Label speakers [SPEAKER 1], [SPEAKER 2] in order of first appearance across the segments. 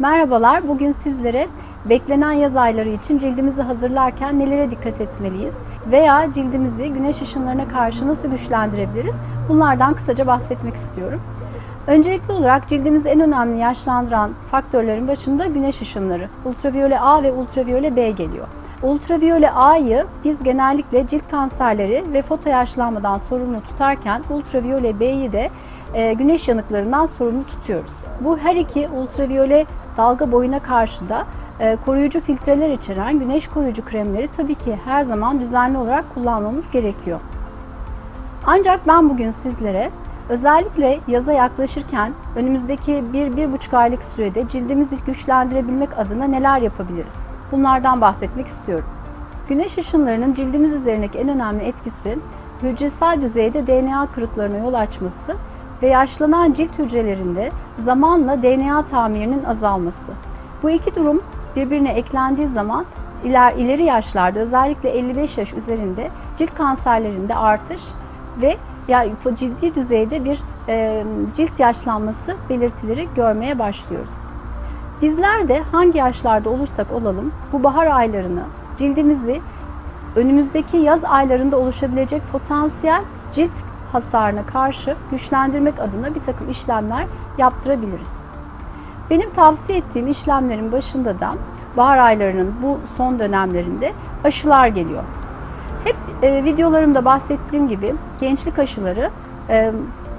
[SPEAKER 1] Merhabalar, bugün sizlere beklenen yaz ayları için cildimizi hazırlarken nelere dikkat etmeliyiz veya cildimizi güneş ışınlarına karşı nasıl güçlendirebiliriz bunlardan kısaca bahsetmek istiyorum. Öncelikli olarak cildimizi en önemli yaşlandıran faktörlerin başında güneş ışınları, ultraviyole A ve ultraviyole B geliyor. Ultraviyole A'yı biz genellikle cilt kanserleri ve foto yaşlanmadan sorumlu tutarken ultraviyole B'yi de e, güneş yanıklarından sorumlu tutuyoruz. Bu her iki ultraviyole dalga boyuna karşı da e, koruyucu filtreler içeren güneş koruyucu kremleri tabii ki her zaman düzenli olarak kullanmamız gerekiyor. Ancak ben bugün sizlere özellikle yaza yaklaşırken önümüzdeki 1-1,5 aylık sürede cildimizi güçlendirebilmek adına neler yapabiliriz? Bunlardan bahsetmek istiyorum. Güneş ışınlarının cildimiz üzerindeki en önemli etkisi hücresel düzeyde DNA kırıklarına yol açması ve yaşlanan cilt hücrelerinde zamanla DNA tamirinin azalması. Bu iki durum birbirine eklendiği zaman iler, ileri yaşlarda özellikle 55 yaş üzerinde cilt kanserlerinde artış ve ya ciddi düzeyde bir e, cilt yaşlanması belirtileri görmeye başlıyoruz. Bizler de hangi yaşlarda olursak olalım bu bahar aylarını cildimizi önümüzdeki yaz aylarında oluşabilecek potansiyel cilt hasarına karşı güçlendirmek adına bir takım işlemler yaptırabiliriz. Benim tavsiye ettiğim işlemlerin başında da bahar aylarının bu son dönemlerinde aşılar geliyor. Hep e, videolarımda bahsettiğim gibi gençlik aşıları e,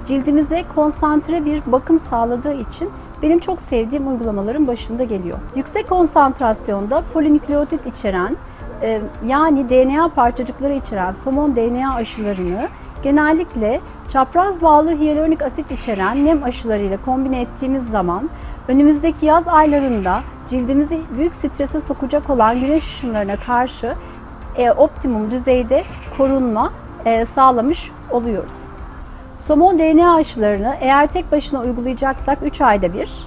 [SPEAKER 1] cildimize konsantre bir bakım sağladığı için benim çok sevdiğim uygulamaların başında geliyor. Yüksek konsantrasyonda polinükleotit içeren e, yani DNA parçacıkları içeren somon DNA aşılarını genellikle çapraz bağlı hyaluronik asit içeren nem aşılarıyla kombine ettiğimiz zaman önümüzdeki yaz aylarında cildimizi büyük strese sokacak olan güneş ışınlarına karşı e, optimum düzeyde korunma e, sağlamış oluyoruz. Somon DNA aşılarını eğer tek başına uygulayacaksak 3 ayda bir,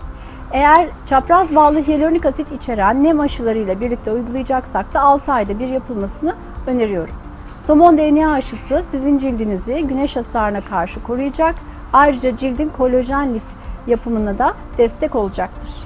[SPEAKER 1] eğer çapraz bağlı hyaluronik asit içeren nem aşılarıyla birlikte uygulayacaksak da 6 ayda bir yapılmasını öneriyorum. Somon DNA aşısı sizin cildinizi güneş hasarına karşı koruyacak. Ayrıca cildin kolajen lif yapımına da destek olacaktır.